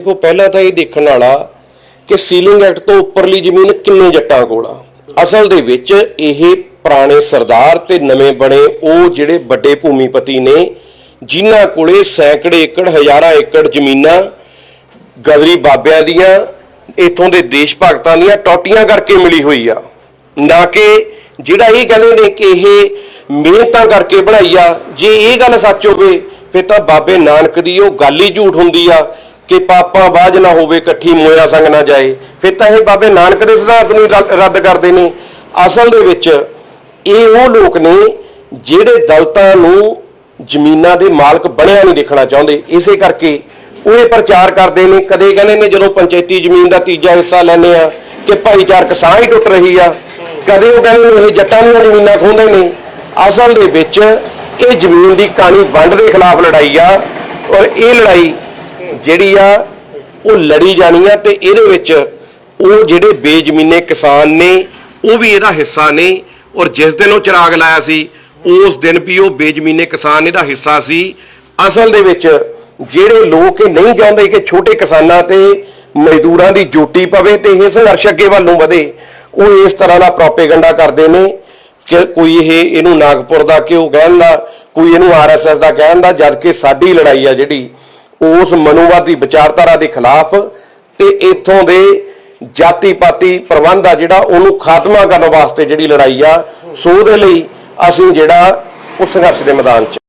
ਦੇਖੋ, ਪਹਿਲਾਂ ਤਾਂ ਇਹ ਦੇਖਣ ਵਾਲਾ ਕਿ ਸੀਲਿੰਗ ਐਕਟ ਤੋਂ ਉੱਪਰਲੀ ਜ਼ਮੀਨ ਕਿੰਨੇ ਜੱਟਾਂ ਕੋਲ ਆ। ਅਸਲ ਦੇ ਵਿੱਚ ਇਹ ਪੁਰਾਣੇ ਸਰਦਾਰ ਤੇ ਨਵੇਂ ਬਣੇ ਉਹ ਜਿਹੜੇ ਵੱਡੇ ਭੂਮੀਪਤੀ ਨੇ, ਜਿਨ੍ਹਾਂ ਕੋਲੇ ਸੈਂਕੜੇ ਏਕੜ, ਹਜ਼ਾਰਾਂ ਏਕੜ ਜ਼ਮੀਨਾਂ ਗਦਰੀ ਬਾਬਿਆਂ ਦੀਆਂ, ਇਥੋਂ ਦੇ ਦੇਸ਼ ਭਗਤਾਂ ਦੀਆਂ ਟੋਟੀਆਂ ਕਰਕੇ ਮਿਲੀ ਹੋਈ ਆ। ਨਾ ਕਿ ਜਿਹੜਾ ਇਹ ਕਹਿੰਦੇ ਨੇ ਕਿ ਇਹ ਮਿਹਨਤਾਂ ਕਰਕੇ ਬਣਾਈ ਆ, ਜੇ ਇਹ ਗੱਲ ਸੱਚ ਹੋਵੇ, ਫਿਰ ਤਾਂ ਬਾਬੇ ਨਾਨਕ ਦੀ ਉਹ ਗੱਲ ਹੀ ਝੂਠ ਹੁੰਦੀ ਆ। ਕਿ ਪਾਪਾਂ ਬਾਝ ਨਾ ਹੋਵੇ, ਇਕੱਠੀ ਮੋਇਆ ਸੰਗ ਨਾ ਜਾਏ। ਫਿਰ ਤਾਂ ਇਹ ਬਾਬੇ ਨਾਨਕ ਦੇ ਸਿਧਾਂਤ ਨੂੰ ਰੱਦ- ਕਰਦੇ ਨੇ। ਅਸਲ ਦੇ ਵਿੱਚ ਇਹ ਉਹ ਲੋਕ ਨੇ ਜਿਹੜੇ ਦਲਤਾਂ ਨੂੰ ਜ਼ਮੀਨਾਂ ਦੇ ਮਾਲਕ ਬਣਿਆ ਨਹੀਂ ਦੇਖਣਾ ਚਾਹੁੰਦੇ। ਇਸੇ ਕਰਕੇ ਉਹ ਇਹ ਪ੍ਰਚਾਰ ਕਰਦੇ ਨੇ। ਕਦੇ ਕਹਿੰਦੇ ਨੇ ਜਦੋਂ ਪੰਚਾਇਤੀ ਜ਼ਮੀਨ ਦਾ ਤੀਜਾ ਹਿੱਸਾ ਲੈਂਦੇ ਆ ਕਿ ਭਾਈਚਾਰਕ ਸਾਂਝ ਹੀ ਟੁੱਟ ਰਹੀ ਆ। ਕਦੇ ਉਹ ਕਹਿੰਦੇ ਨੇ ਇਹ ਜੱਟਾਂ ਦੀਆਂ ਜ਼ਮੀਨਾਂ ਖੋਹਦੇ ਨੇ। ਅਸਲ ਦੇ ਵਿੱਚ ਇਹ ਜ਼ਮੀਨ ਦੀ ਕਹਾਣੀ ਵੰਡ ਦੇ ਖਿਲਾਫ ਲੜਾਈ ਆ ਔਰ ਇਹ ਲੜਾਈ ਜਿਹੜੀ ਆ, ਉਹ ਲੜੀ ਜਾਣੀ ਆ ਤੇ ਇਹਦੇ ਵਿੱਚ ਉਹ ਜਿਹੜੇ ਬੇਜ਼ਮੀਨੇ ਕਿਸਾਨ ਨੇ, ਉਹ ਵੀ ਇਹਦਾ ਹਿੱਸਾ ਨੇ ਔਰ ਜਿਸ ਦਿਨ ਉਹ ਚਿਰਾਗ ਲਾਇਆ ਸੀ, ਉਸ ਦਿਨ ਵੀ ਉਹ ਬੇਜ਼ਮੀਨੇ ਕਿਸਾਨ ਇਹਦਾ ਹਿੱਸਾ ਸੀ। ਅਸਲ ਦੇ ਵਿੱਚ ਜਿਹੜੇ ਲੋਕ ਇਹ ਨਹੀਂ ਚਾਹੁੰਦੇ ਕਿ ਛੋਟੇ ਕਿਸਾਨਾਂ ਤੇ ਮਜ਼ਦੂਰਾਂ ਦੀ ਜੋਟੀ ਪਵੇ ਤੇ ਇਹ ਸੰਘਰਸ਼ ਅੱਗੇ ਵੱਲ ਨੂੰ ਵਧੇ, ਉਹ ਇਸ ਤਰ੍ਹਾਂ ਦਾ ਪ੍ਰੋਪੇਗੈਂਡਾ ਕਰਦੇ ਨੇ ਕਿ ਕੋਈ ਇਹ, ਇਹਨੂੰ ਨਾਗਪੁਰ ਦਾ ਕਿਉਂ ਕਹਿਣ ਦਾ, ਕੋਈ ਇਹਨੂੰ ਆਰਐਸਐਸ ਦਾ ਕਹਿਣ ਦਾ ਜਦ ਕਿ ਸਾਡੀ ਲੜਾਈ ਆ ਜਿਹੜੀ ਉਸ ਮਨੋਵਾਦੀ ਵਿਚਾਰਧਾਰਾ ਦੇ ਖਿਲਾਫ ਤੇ ਇਥੋਂ ਦੇ ਜਾਤੀ ਪਾਤੀ ਪ੍ਰਬੰਧ ਆ ਜਿਹੜਾ ਉਹਨੂੰ ਖਾਤਮਾ ਕਰਨ ਵਾਸਤੇ ਜਿਹੜੀ ਲੜਾਈ ਆ, ਸੋ ਦੇ ਲਈ ਅਸੀਂ ਜਿਹੜਾ ਉਹ ਸੰਘਰਸ਼ ਦੇ ਮੈਦਾਨ 'ਚ